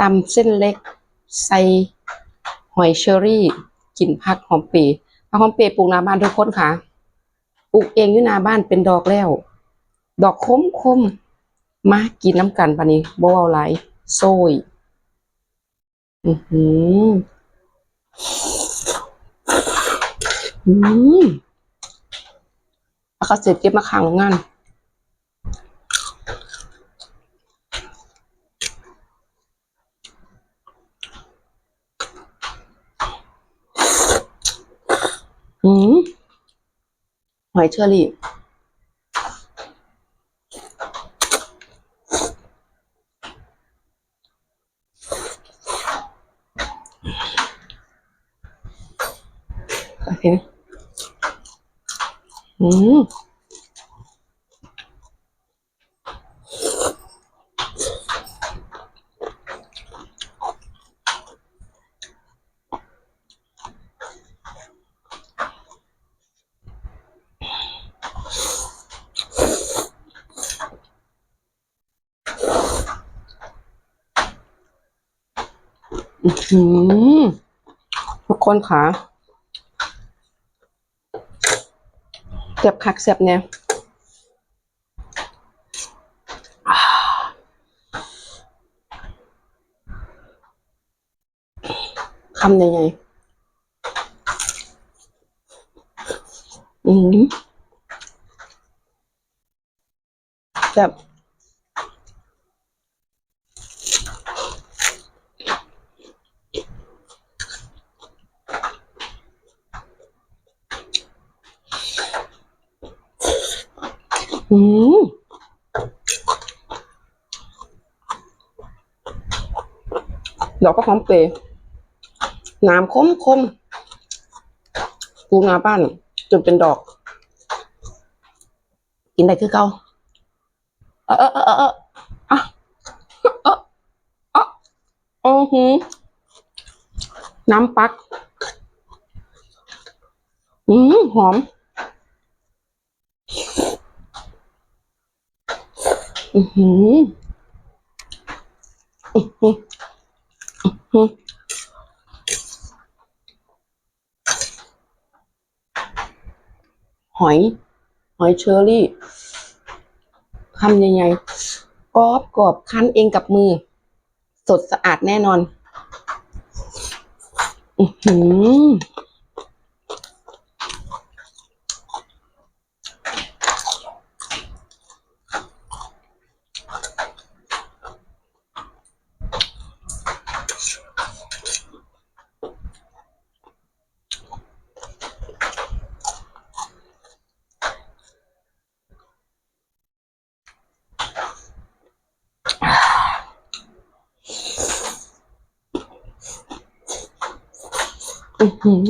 ตำเส้นเล็ก ใส่หอยเชอรี่กลิ่นผักหอมเปรย์ผักหอมเปรย์ปลูกหน้าบ้านทุกคนค่ะปลูกเองอยู่หน้าบ้านเป็นดอกแล้ว ดอกคมคมมากินน้ำกันปะนี้บ่เอาไรโซ่ยอือหืออืมแล้วก็เสร็จเก็บมาขังโรงงาน อืม หอยเชอรี่โอเคอืม ทุกคนค่ะเสียบคักเสียบเนี่ยคำยังไงอืมแบบ อืมดอกก็หอมเปรย์น้ำคมคมปูนาบ้าน จนเป็นดอก กินได้คือเก่าเออเออเออเออเอออะเออเอออือหือน้ำปัก อืมหอม อือหืออือหืออือหือหอย หอยเชอรี่ทำยังไงกรอบกรอบคั้นเองกับมือ สดสะอาดแน่นอน อือหือ อือหือ